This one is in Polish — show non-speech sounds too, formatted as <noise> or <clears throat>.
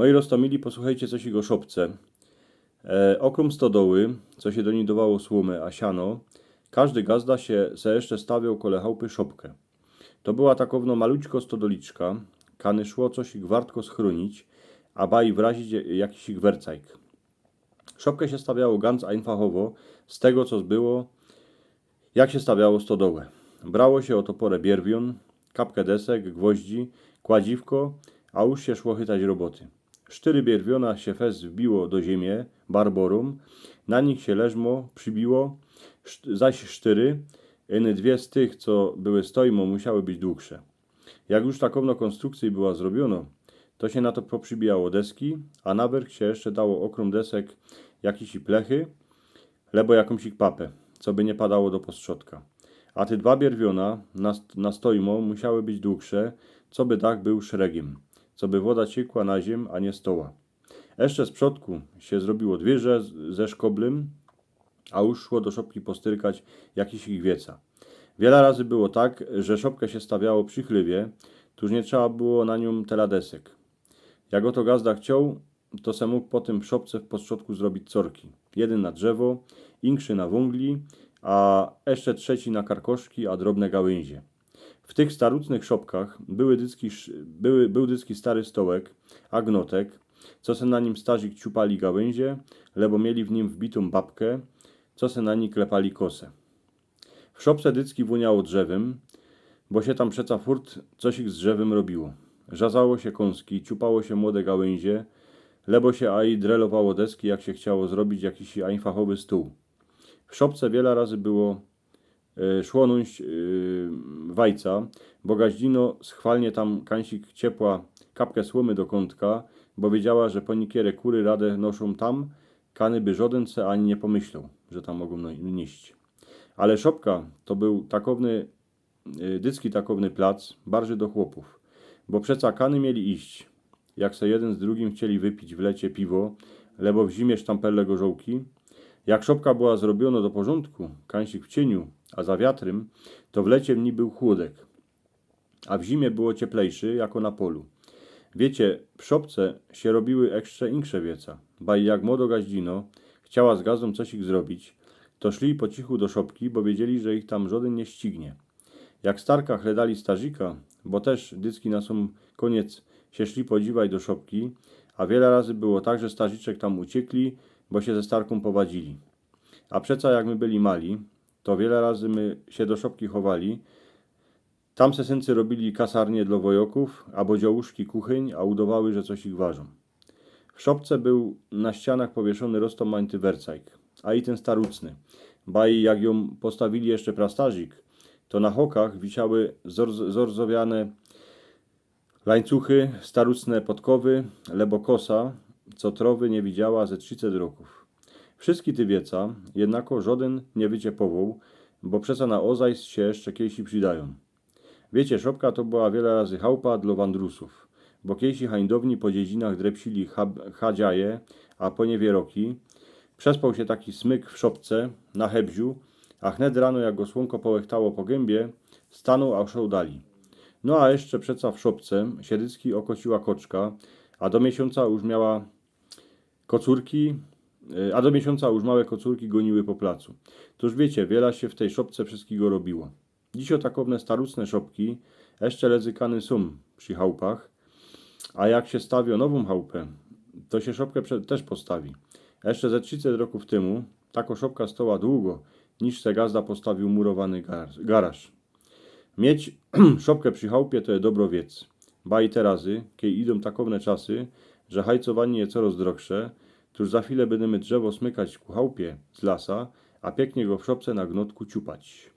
Moi roztomili, posłuchajcie coś jego szopce. E, okrom stodoły, co się do niej dawało słomę, a siano, każdy gazda się se jeszcze stawiał kole chałupy szopkę. To była takowno malućko stodoliczka, kany szło coś ich wartko schronić, a baj wrazić jakiś ich wercajk. Szopkę się stawiało ganz einfachowo, z tego co było, jak się stawiało stodołę. Brało się o toporę bierwion, kapkę desek, gwoździ, kładziwko, a już się szło chytać roboty. Sztyry bierwiona się fez wbiło do ziemię, barborum, na nich się leżmo przybiło, zaś sztyry, eny dwie z tych, co były stojmo, musiały być dłuższe. Jak już takowno konstrukcji była zrobiono, to się na to poprzybijało deski, a na werch się jeszcze dało okrom desek jakieś i plechy, lebo jakąś papę, co by nie padało do postrzodka. A te dwa bierwiona na, na musiały być dłuższe, co by dach był szeregiem, co by woda ciekła na ziem, a nie stoła. Jeszcze z przodku się zrobiło dwierze ze szkoblem, a już szło do szopki postyrkać jakiś ich wieca. Wiele razy było tak, że szopkę się stawiało przychliwie, tuż nie trzeba było na nią teladesek. Jak oto gazda chciał, to se mógł po tym szopce w podszodku zrobić corki. Jeden na drzewo, inkszy na wągli, a jeszcze trzeci na karkoszki, a drobne gałęzie. W tych starucnych szopkach były dycki, były, był dycki stary stołek, a gnotek, co se na nim starzyk ciupali gałęzie, lebo mieli w nim wbitą babkę, co se na niej klepali kosę. W szopce dycki woniało drzewem, bo się tam przeca furt coś ich z drzewem robiło. Żazało się kąski, ciupało się młode gałęzie, lebo się aj drelowało deski, jak się chciało zrobić jakiś fachowy stół. W szopce wiele razy było szłonąć e, wajca, bo gaździno schwalnie tam kańsik ciepła kapkę słomy do kątka, bo wiedziała, że po nikierę kury radę noszą tam, kany by żaden se ani nie pomyślał, że tam mogą no- nieść. Ale szopka to był takowny, y, dycki takowny plac, barży do chłopów, bo przeca kany mieli iść, jak se jeden z drugim chcieli wypić w lecie piwo, lebo w zimie sztamperle gorzołki. Jak szopka była zrobiona do porządku, kańsik w cieniu, a za wiatrem, to w lecie w był chłodek, a w zimie było cieplejszy, jako na polu. Wiecie, w szopce się robiły jeszcze insze wieca, ba i jak młodo gaździno chciała z gazdą coś ich zrobić, to szli po cichu do szopki, bo wiedzieli, że ich tam żaden nie ścignie. Jak starka chledali starzika, bo też dycki na sam koniec się szli podziwać do szopki, a wiele razy było tak, że starziczek tam uciekli, bo się ze starką powadzili. A przeca jak my byli mali, to wiele razy my się do szopki chowali, tam se syncy robili kasarnie dla wojoków, albo działuszki kuchyń, a udawały, że coś ich ważą. W szopce był na ścianach powieszony roztomańty wercajk, a i ten starucny. Ba i jak ją postawili jeszcze prastazik, to na hokach wisiały zorz- zorzowiane łańcuchy, starucne podkowy, lebo kosa, co trowy nie widziała ze 30 roków. Wszystkie ty wieca, jednako żaden nie wyciepował, bo przeca na ozajs się jeszcze kiejsi przydają. Wiecie, szopka to była wiele razy chałupa dla wandrusów, bo kiejsi hańdowni po dziedzinach drepsili chadziaje, a po niewieroki. Przespał się taki smyk w szopce na hebziu, a chned rano jak go słonko połechtało po gębie, stanął a dali. No a jeszcze przeca w szopce siedycki okociła koczka, a do miesiąca już miała kocurki, y, a do miesiąca już małe kocurki goniły po placu. Toż wiecie, wiele się w tej szopce wszystkiego robiło. Dziś o takowne starucne szopki jeszcze lezykany są przy chałupach, a jak się stawio nową chałupę, to się szopkę też postawi. Jeszcze ze 30 roków temu tako szopka stoła długo, niż se gazda postawił murowany gar- garaż. Mieć <clears throat> szopkę przy chałupie to jest dobro wiec. Ba i terazy, kiedy idą takowne czasy, że hajcowanie jest coraz droższe, tuż za chwilę będziemy drzewo smykać ku chałupie z lasa, a pięknie go w szopce na gnotku ciupać.